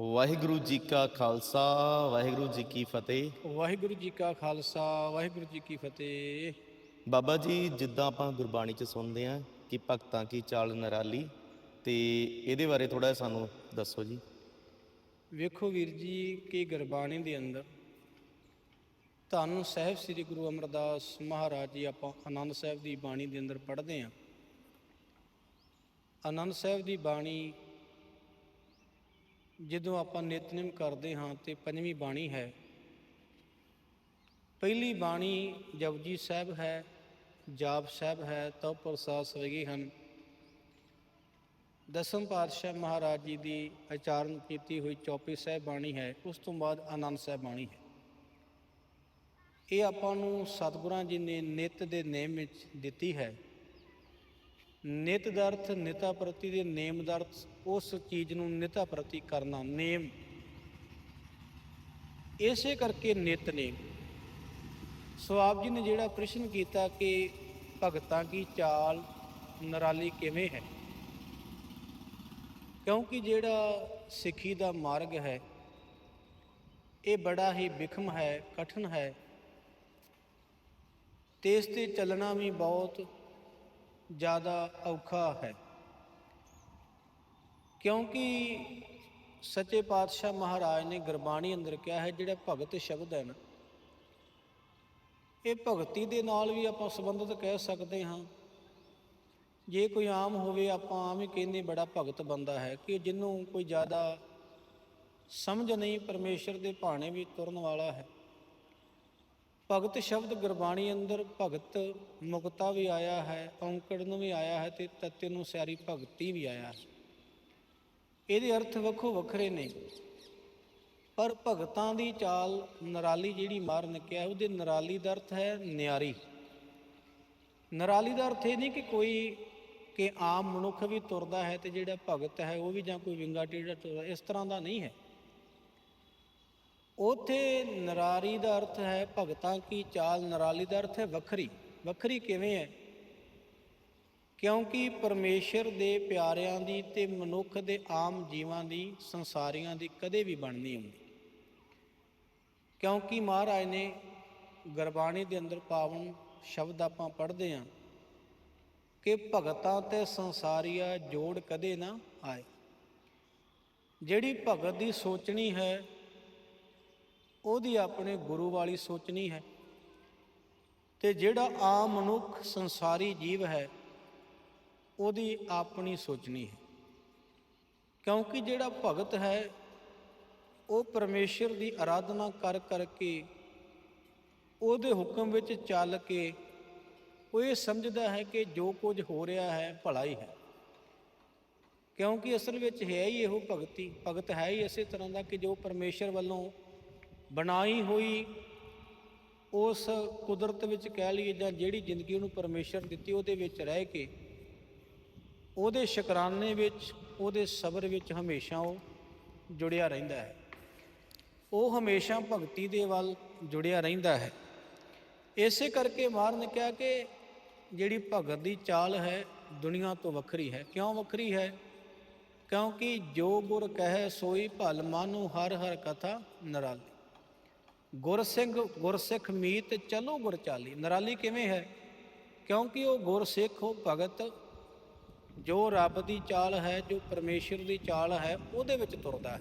ਵਾਹਿਗੁਰੂ ਜੀ ਕਾ ਖਾਲਸਾ ਵਾਹਿਗੁਰੂ ਜੀ ਕੀ ਫਤਿਹ। ਵਾਹਿਗੁਰੂ ਜੀ ਕਾ ਖਾਲਸਾ ਵਾਹਿਗੁਰੂ ਜੀ ਕੀ ਫਤਿਹ। ਬਾਬਾ ਜੀ ਜਿੱਦਾਂ ਆਪਾਂ ਗੁਰਬਾਣੀ ਚ ਸੁਣਦੇ ਆਂ ਕਿ ਭਗਤਾਂ ਕੀ ਚਾਲ ਨਿਰਾਲੀ ਤੇ ਇਹਦੇ ਬਾਰੇ ਥੋੜਾ ਸਾਨੂੰ ਦੱਸੋ ਜੀ। ਵੇਖੋ ਵੀਰ ਜੀ ਕਿ ਗੁਰਬਾਣੀ ਦੇ ਅੰਦਰ ਧੰਨ ਸਾਹਿਬ ਸ੍ਰੀ ਗੁਰੂ ਅਮਰਦਾਸ ਮਹਾਰਾਜ ਜੀ ਆਪਾਂ ਆਨੰਦ ਸਾਹਿਬ ਦੀ ਬਾਣੀ ਦੇ ਅੰਦਰ ਪੜ੍ਹਦੇ ਆਂ ਆਨੰਦ ਸਾਹਿਬ ਦੀ ਬਾਣੀ ਜਦੋਂ ਆਪਾਂ ਨਿਤਨੇਮ ਕਰਦੇ ਹਾਂ ਤੇ ਪੰਜਵੀਂ ਬਾਣੀ ਹੈ। ਪਹਿਲੀ ਬਾਣੀ ਜਪਜੀ ਸਾਹਿਬ ਹੈ, ਜਾਪ ਸਾਹਿਬ ਹੈ ਤਵ ਪ੍ਰਸਾਦ ਸਵਗੀ ਹਨ। ਦਸਮ ਪਾਤਸ਼ਾਹ ਮਹਾਰਾਜ ਜੀ ਦੀ ਉਚਾਰਨ ਕੀਤੀ ਹੋਈ ਚੌਪੀ ਸਾਹਿਬ ਬਾਣੀ ਹੈ, ਉਸ ਤੋਂ ਬਾਅਦ ਆਨੰਦ ਸਾਹਿਬ ਬਾਣੀ ਹੈ। ਇਹ ਆਪਾਂ ਨੂੰ ਸਤਿਗੁਰਾਂ ਜੀ ਨੇ ਨਿਤ ਦੇ ਨੇਮ ਵਿੱਚ ਦਿੱਤੀ ਹੈ। ਨਿਤ ਦਾ ਅਰਥ, ਨਿਤਾ ਪ੍ਰਤੀ ਦੇ ਨੇਮ ਦਾ ਅਰਥ, ਉਸ ਚੀਜ਼ ਨੂੰ ਨਿਤਾ ਪ੍ਰਤੀ ਕਰਨਾ, ਨੇਮ। ਇਸੇ ਕਰਕੇ ਨਿਤਨੇਮ ਸੋ ਆਪ ਜੀ ਨੇ ਜਿਹੜਾ ਪ੍ਰਸ਼ਨ ਕੀਤਾ ਕਿ ਭਗਤਾਂ ਕੀ ਚਾਲ, ਨਰਾਲੀ ਕਿਵੇਂ ਹੈ? ਕਿਉਂਕਿ ਜਿਹੜਾ ਸਿੱਖੀ ਦਾ ਮਾਰਗ ਹੈ, ਇਹ ਬੜਾ ਹੀ ਵਿਖਮ ਹੈ, ਕਠਨ ਹੈ। ਤੇ ਇਸ ਤੇ ਚੱਲਣਾ ਵੀ ਬਹੁਤ ਜ਼ਿਆਦਾ ਔਖਾ ਹੈ। ਕਿਉਂਕਿ ਸੱਚੇ ਪਾਤਸ਼ਾਹ ਮਹਾਰਾਜ ਨੇ ਗੁਰਬਾਣੀ ਅੰਦਰ ਕਿਹਾ ਹੈ, ਜਿਹੜਾ ਭਗਤ ਸ਼ਬਦ ਹੈ ਨਾ ਇਹ ਭਗਤੀ ਦੇ ਨਾਲ ਵੀ ਆਪਾਂ ਸੰਬੰਧਿਤ ਕਹਿ ਸਕਦੇ ਹਾਂ। ਜੇ ਕੋਈ ਆਮ ਹੋਵੇ, ਆਪਾਂ ਆਮ ਹੀ ਕਹਿੰਦੇ ਬੜਾ ਭਗਤ ਬੰਦਾ ਹੈ ਕਿ ਜਿਹਨੂੰ ਕੋਈ ਜ਼ਿਆਦਾ ਸਮਝ ਨਹੀਂ, ਪਰਮੇਸ਼ਰ ਦੇ ਭਾਣੇ ਵੀ ਤੁਰਨ ਵਾਲਾ ਹੈ। ਭਗਤ ਸ਼ਬਦ ਗੁਰਬਾਣੀ ਅੰਦਰ ਭਗਤ ਮੁਕਤਾ ਵੀ ਆਇਆ ਹੈ, ਔਂਕੜ ਨੂੰ ਵੀ ਆਇਆ ਹੈ ਤੇ ਤੱਤੇ ਨੂੰ ਸਿਆਰੀ ਭਗਤੀ ਵੀ ਆਇਆ ਹੈ। ਇਹਦੇ ਅਰਥ ਵੱਖੋ ਵੱਖਰੇ ਨੇ। ਪਰ ਭਗਤਾਂ ਦੀ ਚਾਲ ਨਰਾਲੀ ਜਿਹੜੀ ਮਾਰ ਨਿਕਿਆ ਉਹਦੇ ਨਰਾਲੀ ਦਾ ਅਰਥ ਹੈ ਨਿਆਰੀ। ਨਰਾਲੀ ਦਾ ਅਰਥ ਇਹ ਨਹੀਂ ਕਿ ਕੋਈ, ਕਿ ਆਮ ਮਨੁੱਖ ਵੀ ਤੁਰਦਾ ਹੈ ਤੇ ਜਿਹੜਾ ਭਗਤ ਹੈ ਉਹ ਵੀ ਜਾਂ ਕੋਈ ਵਿੰਗਾ ਟੇੜਾ ਤੁਰਦਾ, ਇਸ ਤਰ੍ਹਾਂ ਦਾ ਨਹੀਂ ਹੈ। ਉਥੇ ਨਰਾਰੀ ਦਾ ਅਰਥ ਹੈ ਭਗਤਾਂ ਕੀ ਚਾਲ, ਨਰਾਲੀ ਦਾ ਅਰਥ ਹੈ ਵੱਖਰੀ। ਵੱਖਰੀ ਕਿਵੇਂ ਹੈ? ਕਿਉਂਕਿ ਪਰਮੇਸ਼ਰ ਦੇ ਪਿਆਰਿਆਂ ਦੀ ਤੇ ਮਨੁੱਖ ਦੇ ਆਮ ਜੀਵਾਂ ਦੀ, ਸੰਸਾਰੀਆਂ ਦੀ ਕਦੇ ਵੀ ਬਣ ਨਹੀਂ ਹੁੰਦੀ। ਕਿਉਂਕਿ ਮਹਾਰਾਜ ਨੇ ਗੁਰਬਾਣੀ ਦੇ ਅੰਦਰ ਪਾਵਨ ਸ਼ਬਦ ਆਪਾਂ ਪੜ੍ਹਦੇ ਹਾਂ ਕਿ ਭਗਤਾਂ ਤੇ ਸੰਸਾਰੀਆ ਜੋੜ ਕਦੇ ਨਾ ਆਏ। ਜਿਹੜੀ ਭਗਤ ਦੀ ਸੋਚਣੀ ਹੈ ਉਹਦੀ ਆਪਣੇ ਗੁਰੂ ਵਾਲੀ ਸੋਚਣੀ ਹੈ। ਤੇ ਜਿਹੜਾ ਆਮ ਮਨੁੱਖ ਸੰਸਾਰੀ ਜੀਵ ਹੈ, ਉਹਦੀ ਆਪਣੀ ਸੋਚਣੀ ਹੈ। ਕਿਉਂਕਿ ਜਿਹੜਾ ਭਗਤ ਹੈ, ਉਹ ਪਰਮੇਸ਼ਰ ਦੀ ਆਰਾਧਨਾ ਕਰ ਕਰਕੇ ਉਹਦੇ ਹੁਕਮ ਵਿੱਚ ਚੱਲ ਕੇ ਉਹ ਇਹ ਸਮਝਦਾ ਹੈ ਕਿ ਜੋ ਕੁਝ ਹੋ ਰਿਹਾ ਹੈ, ਭਲਾ ਹੀ ਹੈ। ਕਿਉਂਕਿ ਅਸਲ ਵਿੱਚ ਹੈ ਹੀ ਇਹੋ ਭਗਤੀ, ਭਗਤ ਹੈ ਹੀ ਇਸੇ ਤਰ੍ਹਾਂ ਦਾ ਕਿ ਜੋ ਪਰਮੇਸ਼ਰ ਵੱਲੋਂ ਬਣਾਈ ਹੋਈ ਉਸ ਕੁਦਰਤ ਵਿੱਚ ਕਹਿ ਲਈਏ ਜਾਂ ਜਿਹੜੀ ਜ਼ਿੰਦਗੀ ਉਹਨੂੰ ਪਰਮੇਸ਼ਰ ਦਿੱਤੀ, ਉਹਦੇ ਵਿੱਚ ਰਹਿ ਕੇ, ਉਹਦੇ ਸ਼ੁਕਰਾਨੇ ਵਿੱਚ, ਉਹਦੇ ਸਬਰ ਵਿੱਚ ਹਮੇਸ਼ਾ ਉਹ ਜੁੜਿਆ ਰਹਿੰਦਾ ਹੈ। ਉਹ ਹਮੇਸ਼ਾ ਭਗਤੀ ਦੇ ਵੱਲ ਜੁੜਿਆ ਰਹਿੰਦਾ ਹੈ। ਇਸੇ ਕਰਕੇ ਮਾਰ ਨੇ ਕਿਹਾ ਕਿ ਜਿਹੜੀ ਭਗਤ ਦੀ ਚਾਲ ਹੈ, ਦੁਨੀਆ ਤੋਂ ਵੱਖਰੀ ਹੈ। ਕਿਉਂ ਵੱਖਰੀ ਹੈ? ਕਿਉਂਕਿ ਜੋ ਗੁਰ ਕਹੈ, ਸੋਈ ਭਲ ਮਾਨੂ, ਹਰ ਹਰ ਕਥਾ ਨਰਾਲੀ। ਗੁਰ ਸਿੰਘ ਗੁਰਸਿੱਖ ਮੀਤ ਚਲੋ ਗੁਰ ਚਾਲੀ। ਨਰਾਲੀ ਕਿਵੇਂ ਹੈ? ਕਿਉਂਕਿ ਉਹ ਗੁਰਸਿੱਖ ਉਹ ਭਗਤ, ਜੋ ਰੱਬ ਦੀ ਚਾਲ ਹੈ, ਜੋ ਪਰਮੇਸ਼ਰ ਦੀ ਚਾਲ ਹੈ, ਉਹਦੇ ਵਿੱਚ ਤੁਰਦਾ ਹੈ।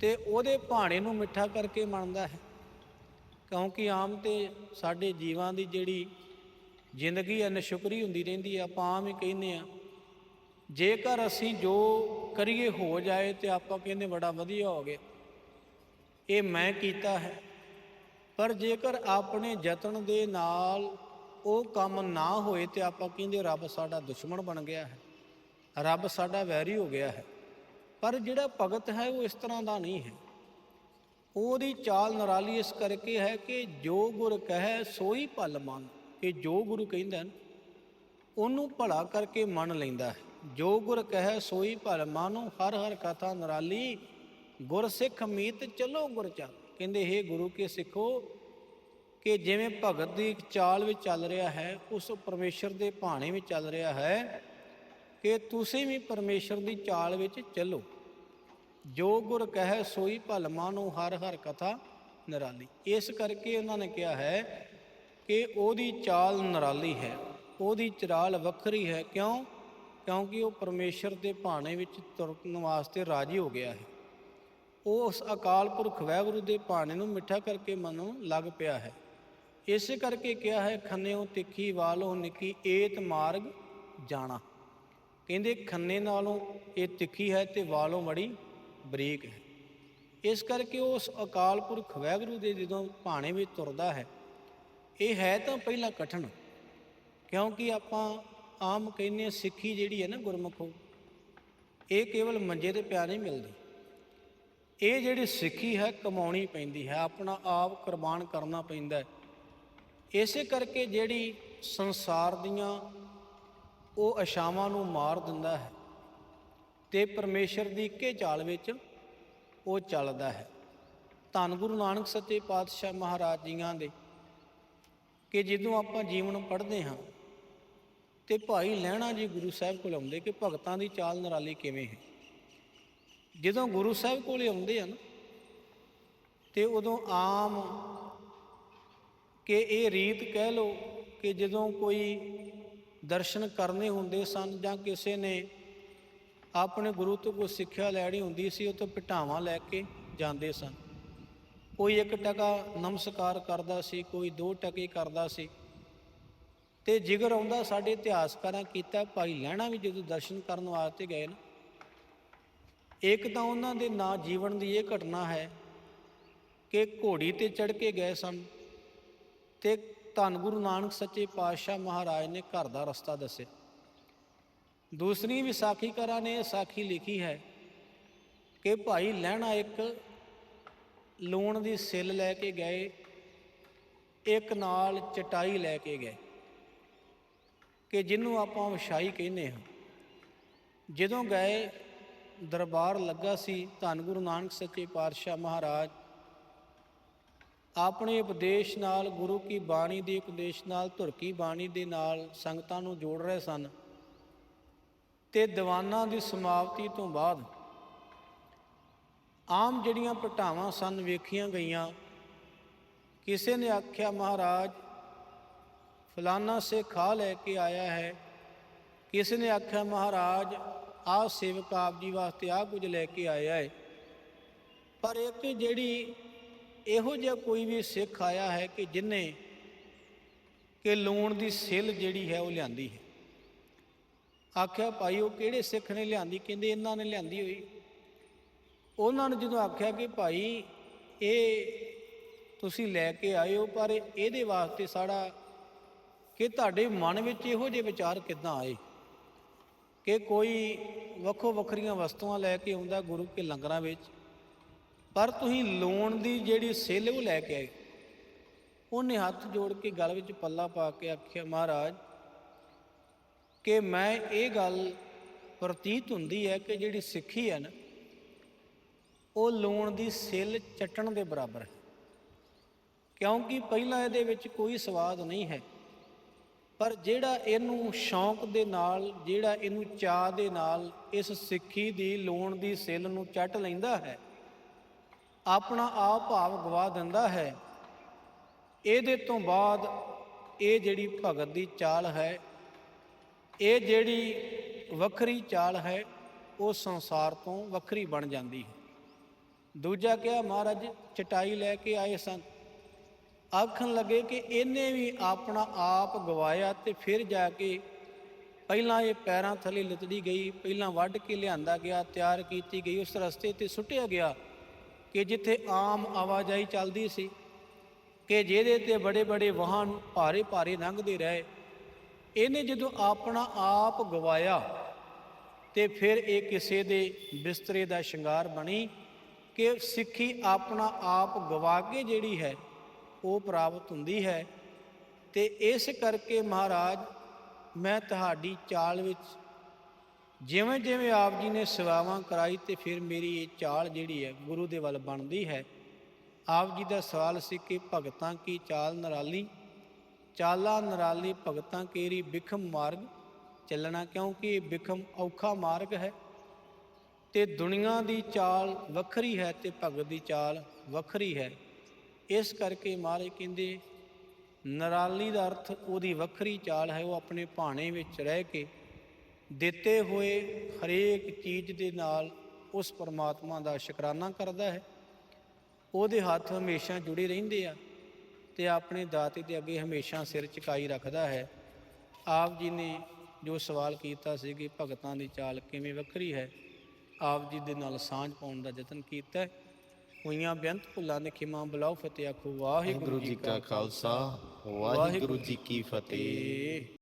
ਤੇ ਉਹਦੇ ਭਾਣੇ ਨੂੰ ਮਿੱਠਾ ਕਰਕੇ ਮੰਨਦਾ ਹੈ। ਕਿਉਂਕਿ ਆਮ ਤੇ ਸਾਡੇ ਜੀਵਾਂ ਦੀ ਜਿਹੜੀ ਜ਼ਿੰਦਗੀ ਹੈ, ਨਸ਼ੁਕਰੀ ਹੁੰਦੀ ਰਹਿੰਦੀ ਹੈ, ਆਪਾਂ ਆਮ ਹੀ ਕਹਿੰਦੇ ਆ ਜੇਕਰ ਅਸੀਂ ਜੋ ਕਰੀਏ ਹੋ ਜਾਏ ਤੇ ਆਪਾਂ ਕਹਿੰਦੇ ਬੜਾ ਵਧੀਆ ਹੋ ਗਿਆ। ਇਹ ਮੈਂ ਕੀਤਾ ਹੈ। ਪਰ ਜੇਕਰ ਆਪਣੇ ਯਤਨ ਦੇ ਨਾਲ ਉਹ ਕੰਮ ਨਾ ਹੋਏ ਤੇ ਆਪਾਂ ਕਹਿੰਦੇ ਰੱਬ ਸਾਡਾ ਦੁਸ਼ਮਣ ਬਣ ਗਿਆ ਹੈ। ਰੱਬ ਸਾਡਾ ਵੈਰੀ ਹੋ ਗਿਆ ਹੈ। ਪਰ ਜਿਹੜਾ ਭਗਤ ਹੈ ਉਹ ਇਸ ਤਰ੍ਹਾਂ ਦਾ ਨਹੀਂ ਹੈ। ਉਹਦੀ ਚਾਲ ਨਰਾਲੀ ਇਸ ਕਰਕੇ ਹੈ ਕਿ ਜੋ ਗੁਰ ਕਹੈ ਸੋਈ ਭਲ ਮੰਨ ਕਿ ਜੋ ਗੁਰੂ ਕਹਿੰਦਾ ਨਾ, ਉਹਨੂੰ ਭਲਾ ਕਰਕੇ ਮੰਨ ਲੈਂਦਾ ਹੈ। ਜੋ ਗੁਰ ਕਹੈ ਸੋਈ ਭਲ ਮਾਨੋ ਹਰ ਹਰ ਕਥਾ ਨਰਾਲੀ ਗੁਰ ਸਿੱਖ ਮੀਤ ਚਲੋ ਗੁਰ ਚੱਲ ਕਹਿੰਦੇ हे ਗੁਰੂ, ਕੇ ਸਿੱਖੋ ਕਿ ਜਿਵੇਂ ਭਗਤ ਦੀ ਚਾਲ ਵਿੱਚ ਚੱਲ ਰਿਹਾ ਹੈ, ਉਸ ਪਰਮੇਸ਼ਰ ਦੇ ਭਾਣੇ ਵਿੱਚ ਚੱਲ ਰਿਹਾ ਹੈ, ਕਿ ਤੁਸੀਂ ਵੀ ਪਰਮੇਸ਼ਰ ਦੀ ਚਾਲ ਵਿੱਚ ਚੱਲੋ। ਜੋ ਗੁਰ ਕਹੈ, ਸੋਈ ਭਲ ਨੂੰ ਹਰ ਹਰ ਕਥਾ ਨਿਰਾਲੀ। ਇਸ ਕਰਕੇ ਉਹਨਾਂ ਨੇ ਕਿਹਾ ਹੈ ਕਿ ਉਹਦੀ ਚਾਲ ਨਿਰਾਲੀ ਹੈ, ਉਹਦੀ ਚਾਲ ਵੱਖਰੀ ਹੈ। ਕਿਉਂ? ਕਿਉਂਕਿ ਉਹ ਪਰਮੇਸ਼ਰ ਦੇ ਭਾਣੇ ਵਿੱਚ ਤੁਰਨ ਵਾਸਤੇ ਰਾਜੀ ਹੋ ਗਿਆ ਹੈ। ਉਹ ਉਸ ਅਕਾਲ ਪੁਰਖ ਵੈਗੁਰੂ ਦੇ ਭਾਣੇ ਨੂੰ ਮਿੱਠਾ ਕਰਕੇ ਮਨੋਂ ਲੱਗ ਪਿਆ ਹੈ। ਇਸੇ ਕਰਕੇ ਕਿਹਾ ਹੈ ਖੰਨਿਓ ਤਿੱਖੀ, ਵਾਲੋਂ ਨਿੱਕੀ, ਏਤ ਮਾਰਗ ਜਾਣਾ। ਕਹਿੰਦੇ ਖੰਨੇ ਨਾਲੋਂ ਇਹ ਤਿੱਖੀ ਹੈ ਤੇ ਵਾਲੋਂ ਮੜੀ ਬਰੀਕ ਹੈ। ਇਸ ਕਰਕੇ ਉਸ ਅਕਾਲ ਪੁਰਖ ਵੈਗੁਰੂ ਦੇ ਜਦੋਂ ਭਾਣੇ ਵਿੱਚ ਤੁਰਦਾ ਹੈ, ਇਹ ਹੈ ਤਾਂ ਪਹਿਲਾਂ ਕਠਨ, ਕਿਉਂਕਿ ਆਪਾਂ ਆਮ ਕਹਿੰਦੇ ਹਾਂ ਸਿੱਖੀ ਜਿਹੜੀ ਹੈ ਨਾ ਗੁਰਮੁਖੋ ਇਹ ਕੇਵਲ ਮੰਜੇ ਤੇ ਪਿਆ ਨਹੀਂ ਮਿਲਦੀ। ਇਹ ਜਿਹੜੀ ਸਿੱਖੀ ਹੈ ਕਮਾਉਣੀ ਪੈਂਦੀ ਹੈ, ਆਪਣਾ ਆਪ ਕੁਰਬਾਨ ਕਰਨਾ ਪੈਂਦਾ ਹੈ। ਇਸੇ ਕਰਕੇ ਜਿਹੜੀ ਸੰਸਾਰ ਦੀਆਂ ਉਹ ਅਸ਼ਾਵਾਂ ਨੂੰ ਮਾਰ ਦਿੰਦਾ ਹੈ ਤੇ ਪਰਮੇਸ਼ਰ ਦੀ ਇੱਕੇ ਚਾਲ ਵਿੱਚ ਉਹ ਚੱਲਦਾ ਹੈ। ਧੰਨ ਗੁਰੂ ਨਾਨਕ ਸੱਚੇ ਪਾਤਸ਼ਾਹ ਮਹਾਰਾਜ ਜੀਆਂ ਦੇ ਕਿ ਜਦੋਂ ਆਪਾਂ ਜੀਵਨ ਪੜ੍ਹਦੇ ਹਾਂ ਤੇ ਭਾਈ ਲਹਿਣਾ ਜੀ ਗੁਰੂ ਸਾਹਿਬ ਕੋਲ ਆਉਂਦੇ ਕਿ ਭਗਤਾਂ ਦੀ ਚਾਲ ਨਿਰਾਲੀ ਕਿਵੇਂ ਹੈ? ਜਦੋਂ ਗੁਰੂ ਸਾਹਿਬ ਕੋਲੇ ਆਉਂਦੇ ਹਨ ਨਾ, ਤੇ ਉਦੋਂ ਆਮ ਕਿ ਇਹ ਰੀਤ ਕਹਿ ਲੋ ਕਿ ਜਦੋਂ ਕੋਈ ਦਰਸ਼ਨ ਕਰਨੇ ਹੁੰਦੇ ਸਨ ਜਾਂ ਕਿਸੇ ਨੇ ਆਪਣੇ ਗੁਰੂ ਤੋਂ ਕੋਈ ਸਿੱਖਿਆ ਲੈਣੀ ਹੁੰਦੀ ਸੀ, ਉਹ ਤੋਂ ਪਿਟਾਵਾਂ ਲੈ ਕੇ ਜਾਂਦੇ ਸਨ। ਕੋਈ ਇੱਕ ਟਕਾ ਨਮਸਕਾਰ ਕਰਦਾ ਸੀ, ਕੋਈ ਦੋ ਟਕੇ ਕਰਦਾ ਸੀ। ਤੇ ਜਿਗਰ ਆਉਂਦਾ, ਸਾਡੇ ਇਤਿਹਾਸਕਾਰਾਂ ਕੀਤਾ, ਭਾਈ ਲਹਿਣਾ ਵੀ ਜਦੋਂ ਦਰਸ਼ਨ ਕਰਨ ਵਾਸਤੇ ਗਏ ਨਾ ਇੱਕ ਤਾਂ ਉਹਨਾਂ ਦੇ ਨਾਂ ਜੀਵਨ ਦੀ ਇਹ ਘਟਨਾ ਹੈ ਕਿ ਘੋੜੀ ਤੇ ਚੜ ਕੇ ਗਏ ਸਨ ਤੇ ਧੰਨ ਗੁਰੂ ਨਾਨਕ ਸੱਚੇ ਪਾਤਸ਼ਾਹ ਮਹਾਰਾਜ ਨੇ ਘਰ ਦਾ ਰਸਤਾ ਦੱਸਿਆ। ਦੂਸਰੀ ਵਿਸਾਖੀਕਾਰਾਂ ਨੇ ਇਹ ਸਾਖੀ ਲਿਖੀ ਹੈ ਕਿ ਭਾਈ ਲਹਿਣਾ ਇੱਕ ਲੂਣ ਦੀ ਸਿੱਲ ਲੈ ਕੇ ਗਏ, ਇੱਕ ਨਾਲ ਚਟਾਈ ਲੈ ਕੇ ਗਏ ਕਿ ਜਿਹਨੂੰ ਆਪਾਂ ਵਿਛਾਈ ਕਹਿੰਦੇ ਹਾਂ। ਜਦੋਂ ਗਏ ਦਰਬਾਰ ਲੱਗਾ ਸੀ, ਧੰਨ ਗੁਰੂ ਨਾਨਕ ਸੱਚੇ ਪਾਤਸ਼ਾਹ ਮਹਾਰਾਜ। ਆਪਣੇ ਉਪਦੇਸ਼ ਨਾਲ ਗੁਰੂ ਕੀ ਬਾਣੀ ਦੇ ਉਪਦੇਸ਼ ਨਾਲ, ਧੁਰ ਕੀ ਬਾਣੀ ਦੇ ਨਾਲ ਸੰਗਤਾਂ ਨੂੰ ਜੋੜ ਰਹੇ ਸਨ। ਤੇ ਦੀਵਾਨਾਂ ਦੀ ਸਮਾਪਤੀ ਤੋਂ ਬਾਅਦ ਆਮ ਜਿਹੜੀਆਂ ਪਟਾਵਾਂ ਸਨ ਵੇਖੀਆਂ ਗਈਆਂ, ਕਿਸੇ ਨੇ ਆਖਿਆ, ਮਹਾਰਾਜ, ਫਲਾਨਾ ਸੇ ਖਾ ਲੈ ਕੇ ਆਇਆ ਹੈ। ਕਿਸੇ ਨੇ ਆਖਿਆ, ਮਹਾਰਾਜ ਆਹ ਸੇਵਕ ਆਪ ਜੀ ਵਾਸਤੇ ਆਹ ਕੁਝ ਲੈ ਕੇ ਆਇਆ ਹੈ। ਪਰ ਇੱਕ ਜਿਹੜੀ ਇਹੋ ਜਿਹਾ ਕੋਈ ਵੀ ਸਿੱਖ ਆਇਆ ਹੈ ਕਿ ਜਿਨੇ ਕਿ ਲੂਣ ਦੀ ਸਿੱਲ ਜਿਹੜੀ ਹੈ ਉਹ ਲਿਆਂਦੀ ਹੈ। ਆਖਿਆ, ਭਾਈ, ਉਹ ਕਿਹੜੇ ਸਿੱਖ ਨੇ ਲਿਆਂਦੀ? ਕਹਿੰਦੇ, ਇਹਨਾਂ ਨੇ ਲਿਆਂਦੀ ਹੋਈ। ਉਹਨਾਂ ਨੇ ਜਦੋਂ ਆਖਿਆ ਕਿ, ਭਾਈ, ਇਹ ਤੁਸੀਂ ਲੈ ਕੇ ਆਏ ਹੋ ਪਰ ਇਹਦੇ ਵਾਸਤੇ ਸਾਡਾ ਕਿ ਤੁਹਾਡੇ ਮਨ ਵਿੱਚ ਇਹੋ ਜਿਹੇ ਵਿਚਾਰ ਕਿੱਦਾਂ ਆਏ? ਕਿ ਕੋਈ ਵੱਖੋ ਵੱਖਰੀਆਂ ਵਸਤੂਆਂ ਲੈ ਕੇ ਆਉਂਦਾ ਗੁਰੂ ਕੇ ਲੰਗਰਾਂ ਵਿੱਚ, ਪਰ ਤੁਸੀਂ ਲੋਣ ਦੀ ਜਿਹੜੀ ਸਿੱਲ ਉਹ ਲੈ ਕੇ ਆਏ। ਉਹਨੇ ਹੱਥ ਜੋੜ ਕੇ ਗਲ ਵਿੱਚ ਪੱਲਾ ਪਾ ਕੇ ਆਖਿਆ, ਮਹਾਰਾਜ, ਕਿ ਮੈਂ ਇਹ ਗੱਲ ਪ੍ਰਤੀਤ ਹੁੰਦੀ ਹੈ ਕਿ ਜਿਹੜੀ ਸਿੱਖੀ ਹੈ ਨਾ, ਉਹ ਲੂਣ ਦੀ ਸਿੱਲ ਚਟਣ ਦੇ ਬਰਾਬਰ ਹੈ। ਕਿਉਂਕਿ ਪਹਿਲਾਂ ਇਹਦੇ ਵਿੱਚ ਕੋਈ ਸਵਾਦ ਨਹੀਂ ਹੈ। ਪਰ ਜਿਹੜਾ ਇਹਨੂੰ ਸ਼ੌਂਕ ਦੇ ਨਾਲ, ਜਿਹੜਾ ਇਹਨੂੰ ਚਾਹ ਦੇ ਨਾਲ, ਇਸ ਸਿੱਖੀ ਦੀ ਲੋਣ ਦੀ ਸਿੱਲ ਨੂੰ ਚੱਟ ਲੈਂਦਾ ਹੈ, ਆਪਣਾ ਆਪ ਭਾਵ ਗਵਾ ਦਿੰਦਾ ਹੈ। ਇਹਦੇ ਤੋਂ ਬਾਅਦ ਇਹ ਜਿਹੜੀ ਭਗਤ ਦੀ ਚਾਲ ਹੈ, ਇਹ ਜਿਹੜੀ ਵੱਖਰੀ ਚਾਲ ਹੈ, ਉਹ ਸੰਸਾਰ ਤੋਂ ਵੱਖਰੀ ਬਣ ਜਾਂਦੀ ਹੈ। ਦੂਜਾ ਕਿਹਾ, ਮਹਾਰਾਜ, ਚਟਾਈ ਲੈ ਕੇ ਆਏ ਸਨ। ਆਖਣ ਲੱਗੇ ਕਿ ਇਹਨੇ ਵੀ ਆਪਣਾ ਆਪ ਗਵਾਇਆ ਤੇ ਫਿਰ ਜਾ ਕੇ ਪਹਿਲਾਂ ਇਹ ਪੈਰਾਂ ਥੱਲੇ ਲਿਤੜੀ ਗਈ, ਪਹਿਲਾਂ ਵੱਢ ਕੇ ਲਿਆਂਦਾ ਗਿਆ, ਤਿਆਰ ਕੀਤੀ ਗਈ, ਉਸ ਰਸਤੇ ਤੇ ਸੁੱਟਿਆ ਗਿਆ ਕਿ ਜਿੱਥੇ ਆਮ ਆਵਾਜਾਈ ਚੱਲਦੀ ਸੀ ਕਿ ਜਿਹਦੇ ਤੇ ਬੜੇ ਬੜੇ ਵਾਹਨ ਭਾਰੇ ਭਾਰੇ ਲੰਘਦੇ ਰਹੇ। ਇਹਨੇ ਜਦੋਂ ਆਪਣਾ ਆਪ ਗਵਾਇਆ ਤੇ ਫਿਰ ਇਹ ਕਿਸੇ ਦੇ ਬਿਸਤਰੇ ਦਾ ਸ਼ਿੰਗਾਰ ਬਣੀ ਕਿ ਸਿੱਖੀ ਆਪਣਾ ਆਪ ਗਵਾ ਕੇ ਜਿਹੜੀ ਹੈ ਉਹ ਪ੍ਰਾਪਤ ਹੁੰਦੀ ਹੈ। ਤੇ ਇਸ ਕਰਕੇ ਮਹਾਰਾਜ, ਮੈਂ ਤੁਹਾਡੀ ਚਾਲ ਵਿੱਚ ਜਿਵੇਂ ਜਿਵੇਂ ਆਪ ਜੀ ਨੇ ਸੇਵਾਵਾਂ ਕਰਾਈ ਤੇ ਫਿਰ ਮੇਰੀ ਇਹ ਚਾਲ ਜਿਹੜੀ ਹੈ, ਗੁਰੂ ਦੇ ਵੱਲ ਬਣਦੀ ਹੈ। ਆਪ ਜੀ ਦਾ ਸਵਾਲ ਸੀ ਕਿ ਭਗਤਾਂ ਕੀ ਚਾਲ ਨਰਾਲੀ? ਚਾਲਾ ਨਰਾਲੀ ਭਗਤਾਂ ਕੇਰੀ ਬਿਖਮ ਮਾਰਗ ਚੱਲਣਾ ਕਿਉਂਕਿ ਇਹ ਵਿਖਮ ਔਖਾ ਮਾਰਗ ਹੈ? ਤੇ ਦੁਨੀਆ ਦੀ ਚਾਲ ਵੱਖਰੀ ਹੈ ਤੇ ਭਗਤ ਦੀ ਚਾਲ ਵੱਖਰੀ ਹੈ। ਇਸ ਕਰਕੇ ਮਹਾਰਾਜ ਕਹਿੰਦੇ, ਨਰਾਲੀ ਦਾ ਅਰਥ ਉਹਦੀ ਵੱਖਰੀ ਚਾਲ ਹੈ, ਉਹ ਆਪਣੇ ਭਾਣੇ ਵਿੱਚ ਰਹਿ ਕੇ ਦਿੱਤੇ ਹੋਏ ਹਰੇਕ ਚੀਜ਼ ਦੇ ਨਾਲ ਉਸ ਪਰਮਾਤਮਾ ਦਾ ਸ਼ੁਕਰਾਨਾ ਕਰਦਾ ਹੈ ਉਹਦੇ ਹੱਥ ਹਮੇਸ਼ਾ ਜੁੜੇ ਰਹਿੰਦੇ ਆ ਤੇ ਆਪਣੇ ਦਾਤੇ ਦੇ ਅੱਗੇ ਹਮੇਸ਼ਾ ਸਿਰ ਝੁਕਾਈ ਰੱਖਦਾ ਹੈ ਆਪ ਜੀ ਨੇ ਜੋ ਸਵਾਲ ਕੀਤਾ ਸੀ ਕਿ ਭਗਤਾਂ ਦੀ ਚਾਲ ਕਿਵੇਂ ਵੱਖਰੀ ਹੈ, ਆਪ ਜੀ ਦੇ ਨਾਲ ਸਾਂਝ ਪਾਉਣ ਦਾ ਯਤਨ ਕੀਤਾ ਹੈ। ਹੋਈਆਂ ਬੇਅੰਤ ਭੁੱਲਾਂ ਦੇ ਖਿਮਾ ਬੁਲਾਓ ਫਤਿਹ ਆਖੋ ਵਾਹਿਗੁਰੂ ਜੀ ਕਾ ਖਾਲਸਾ ਵਾਹਿਗੁਰੂ ਜੀ ਕੀ ਫਤਿਹ।